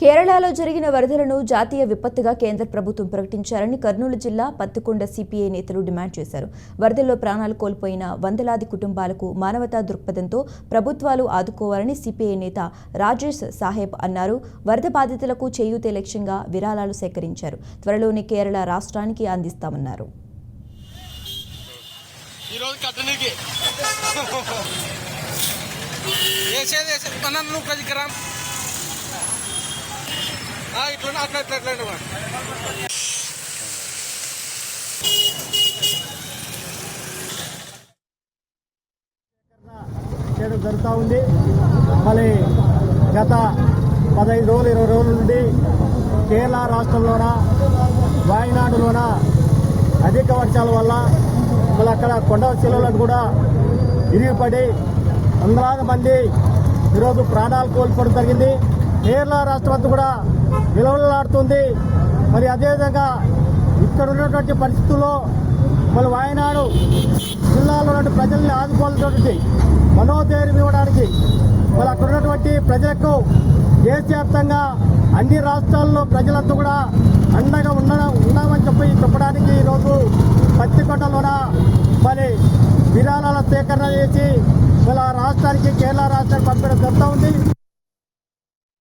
కేరళలో జరిగిన వరదలను జాతీయ విపత్తుగా కేంద్ర ప్రభుత్వం ప్రకటించారని కర్నూలు జిల్లా పత్తికొండ సిపిఐ నేతలు డిమాండ్ చేశారు. వరదల్లో ప్రాణాలు కోల్పోయిన వందలాది కుటుంబాలకు మానవతా దృక్పథంతో ప్రభుత్వాలు ఆదుకోవాలని సిపిఐ నేత రాజేష్ సాహెబ్ అన్నారు. వరద బాధితులకు చేయూతే లక్ష్యంగా విరాళాలు సేకరించారు. త్వరలోనే కేరళ రాష్ట్రానికి అందిస్తామన్నారు. ఈరోజు ఇట్లా అట్లా చేయడం జరుగుతూ ఉంది. మళ్ళీ గత పదహైదు రోజులు ఇరవై రోజుల నుండి కేరళ రాష్ట్రంలోన వాయనాడులోన అధిక వర్షాల వల్ల మళ్ళీ అక్కడ కొండ శిలలకు కూడా ఇరిగిపడి వందలాది మంది ఈరోజు ప్రాణాలు కోల్పోవడం జరిగింది. కేరళ రాష్ట్రం అంతా కూడా విలువలాడుతుంది మరి అదేవిధంగా ఇక్కడ ఉన్నటువంటి పరిస్థితుల్లో మళ్ళీ వాయనాడు జిల్లాలో ఉన్నటువంటి ప్రజల్ని ఆదుకోవాల్సినటువంటి మనోధైర్యం ఇవ్వడానికి మరి అక్కడ ఉన్నటువంటి ప్రజలకు దేశవ్యాప్తంగా అన్ని రాష్ట్రాల్లో ప్రజలంతా కూడా అండగా ఉండడం ఉన్నామని చెప్పి చెప్పడానికి ఈరోజు పత్తికొండలోన మరి విరాళాల సేకరణ చేసి మళ్ళీ రాష్ట్రానికి కేరళ రాష్ట్రానికి పంపడం జరుగుతూ ఉంది.